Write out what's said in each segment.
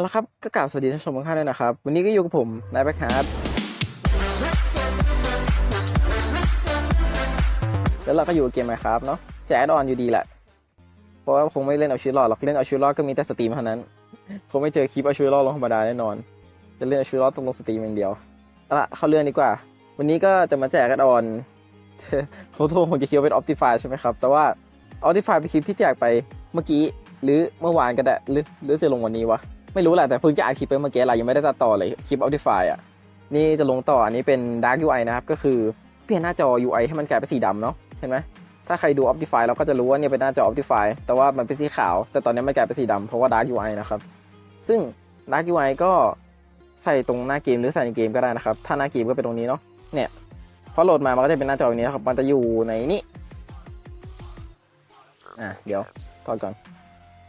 เอาละครับ ก็กล่าวสวัสดีท่านผู้ชมทุกท่านด้วยนะครับ วันนี้ก็อยู่กับผม นายแบคฮาร์ดแล้วเราก็อยู่กับเกมไหมครับเนาะแจกดอนอยู่ดีแหละ เพราะว่าคงไม่เล่นเอาชีวิตรอดหรอก เล่นเอาชีวิตรอดก็มีแต่สตรีมเท่านั้น คงไม่เจอคลิปเอาชีวิตรอดลงธรรมดาแน่นอน จะเล่นเอาชีวิตรอดต้องลงสตรีมอย่างเดียวเอาละเข้าเรื่องดีกว่า วันนี้ก็จะมาแจกดอนเขาโทรคงจะคิดว่าเป็น Optify ใช่ไหมครับ แต่ว่า Optify เป็นคลิปที่แจกไปเมื่อกี้ หรือเมื่อวานก็ได้หรือหรือจะลงวันนี้วะไม่รู้แหละแต่เพิ่งจะอัดคลิปไปเมื่อกี้อะไรยังไม่ได้ตัดต่อเลยคลิป Optify อะนี่จะลงต่ออันนี้เป็น Dark UI นะครับ ก็คือเปลี่ยนหน้าจอ UI ให้มันกลายเป็นสีดำเนาะเห็นไหมถ้าใครดู Optify เราก็จะรู้ว่าเนี่ยเป็นหน้าจอ Optify แต่ว่ามันเป็นสีขาว แต่ตอนนี้มันกลายเป็นสีดำเพราะว่า Dark UI นะครับ ซึ่ง Dark UI ก็ใส่ตรงหน้าเกมหรือใส่ในเกมก็ได้นะครับ ถ้าหน้าเกมก็เป็นตรงนี้เนาะเนี่ยพอโหลดมามันก็จะเป็นหน้าจอแบบนี้ครับมันจะอยู่ในนี้อะเดี๋ยวถอดก่อน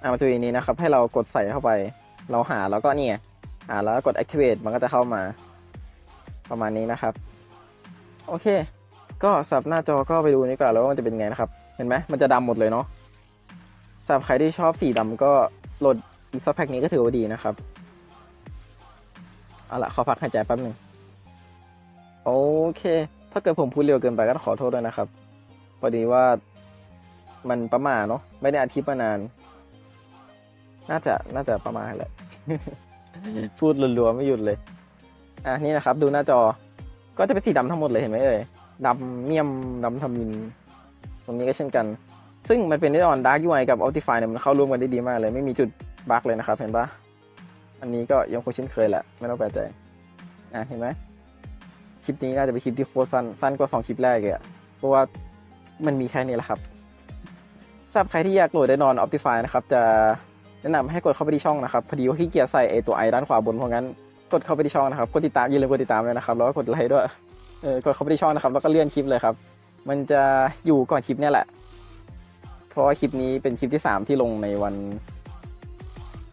อามาตัวนี้นะครับ ให้เรากดใส่เข้าไป เราหาแล้วก็เนี่ยหาแล้วกด activate มันก็จะเข้ามา ประมาณนี้นะครับ โอเค ก็สับหน้าจอก็ไปดูนี่ก่อนแล้วว่ามันจะเป็นไงนะครับ เห็นไหมมันจะดำหมดเลยเนาะสำหรับใครที่ชอบสีดำก็โหลดอีกสักแพ็กนี้ก็ถือว่าดีนะครับ เอาละขอพักหายใจแป๊บหนึ่งโอเค ถ้าเกิดผมพูดเร็วเกินไปก็ขอโทษด้วยนะครับพอดีว่ามันประมาทเนาะไม่ได้อาทิตย์มานาน น่าจะน่าจะประมาณแหละพูดรัวๆไม่หยุดเลย อะนี่นะครับ ดูหน้าจอ ก็จะเป็นสีดำทั้งหมดเลยเห็นไหมเอ่ยดำเมี่ยมดำทมิน ตรงนี้ก็เช่นกัน ซึ่งมันเป็นแน่นอน Dark UI กับ Optify เนี่ยมันเข้าร่วมกันได้ดีมากเลย ไม่มีจุดบั๊กเลยนะครับ เห็นปะอันนี้ก็ยังคงเช่นเคยแหละ ไม่ต้องแปลกใจ อะเห็นไหมคลิปนี้น่าจะเป็นคลิปที่โคตรสั้น สั้นกว่าสองคลิปแรกเลยอะเพราะว่ามันมีแค่นี้แหละครับสำหรับใครที่อยากโหลดได้นอน Optify นะครับ จะ แนะนำให้กดเข้าไปที่ช่องนะครับพอดีว่าขี้เกียจใส่ไอตัวไอด้านขวาบนเพราะงั้นกดเข้าไปที่ช่องนะครับกดติดตามอย่าลืมกดติดตามเลยนะครับแล้วก็กดไลค์ด้วยเออกดเข้าไปที่ช่องนะครับแล้วก็เลื่อนคลิปเลยครับ มันจะอยู่ก่อนคลิปเนี่ยแหละ เพราะว่าคลิปนี้เป็นคลิปที่สามที่ลงในวัน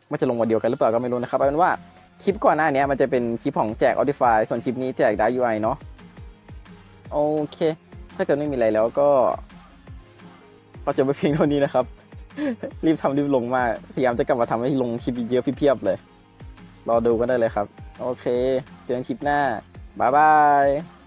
ว่าจะลงวันเดียวกันหรือเปล่าก็ไม่รู้นะครับเอาเป็นว่าคลิปก่อนหน้านี้มันจะเป็นคลิปของแจก Optify ส่วนคลิปนี้แจก Dark UI เนาะโอเค ถ้าเกิดไม่มีอะไรแล้วก็ก็จะไปเพียงเท่านี้นะครับ รีบทำรีบลงมากพยายามจะกลับมาทำให้ลงคลิปเยอะเพียบเลย รอดูกันได้เลยครับ โอเค เจอกันคลิปหน้า บ๊ายบาย